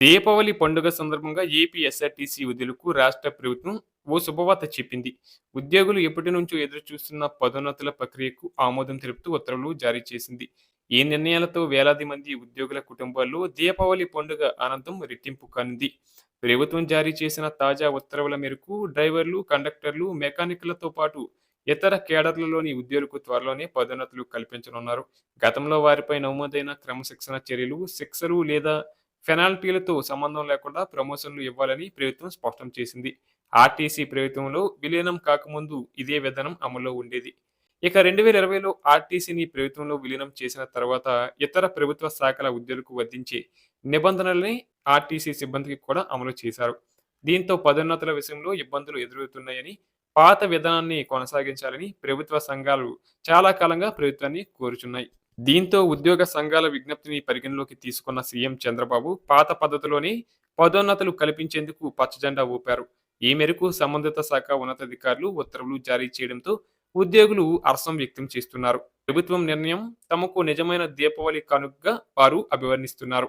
దీపావళి పండుగ సందర్భంగా AP SRTC ఉద్యోగులకు రాష్ట్ర ప్రభుత్వం ఓ శుభవార్త చెప్పింది. ఉద్యోగులు ఎప్పటి నుంచో ఎదురు చూస్తున్న పదోన్నతుల ప్రక్రియకు ఆమోదం తెలుపుతూ ఉత్తర్వులు జారీ చేసింది. ఈ నిర్ణయాలతో వేలాది మంది ఉద్యోగుల కుటుంబాల్లో దీపావళి పండుగ ఆనందం రెట్టింపు కానింది. ప్రభుత్వం జారీ చేసిన తాజా ఉత్తర్వుల మేరకు డ్రైవర్లు కండక్టర్లు మెకానిక్లతో పాటు ఇతర కేడర్లలోని ఉద్యోగులకు త్వరలోనే పదోన్నతులు కల్పించనున్నారు. గతంలో వారిపై నమోదైన క్రమశిక్షణ చర్యలు శిక్షలు లేదా పెనాల్టీలతో సంబంధం లేకుండా ప్రమోషన్లు ఇవ్వాలని ప్రభుత్వం స్పష్టం చేసింది. ఆర్టీసీ ప్రభుత్వంలో విలీనం కాకముందు ఇదే విధానం అమల్లో ఉండేది. ఇక రెండు వేల ఇరవైలో ఆర్టీసీని ప్రభుత్వంలో విలీనం చేసిన తర్వాత ఇతర ప్రభుత్వ శాఖల ఉద్యోగులకు వర్తించే నిబంధనల్ని ఆర్టీసీ సిబ్బందికి కూడా అమలు చేశారు. దీంతో పదోన్నతుల విషయంలో ఇబ్బందులు ఎదురవుతున్నాయని పాత విధానాన్ని కొనసాగించాలని ప్రభుత్వ సంఘాలు చాలా కాలంగా ప్రభుత్వాన్ని కోరుచున్నాయి. దీంతో ఉద్యోగ సంఘాల విజ్ఞప్తిని పరిగణలోకి తీసుకున్న సీఎం చంద్రబాబు పాత పద్ధతిలోనే పదోన్నతులు కల్పించేందుకు పచ్చజెండా ఊపారు. ఈ మేరకు సంబంధిత శాఖ ఉన్నతాధికారులు ఉత్తర్వులు జారీ చేయడంతో ఉద్యోగులు అరసం వ్యక్తం చేస్తున్నారు. ప్రభుత్వం నిర్ణయం తమకు నిజమైన దీపావళి కానుకగా వారు అభివర్ణిస్తున్నారు.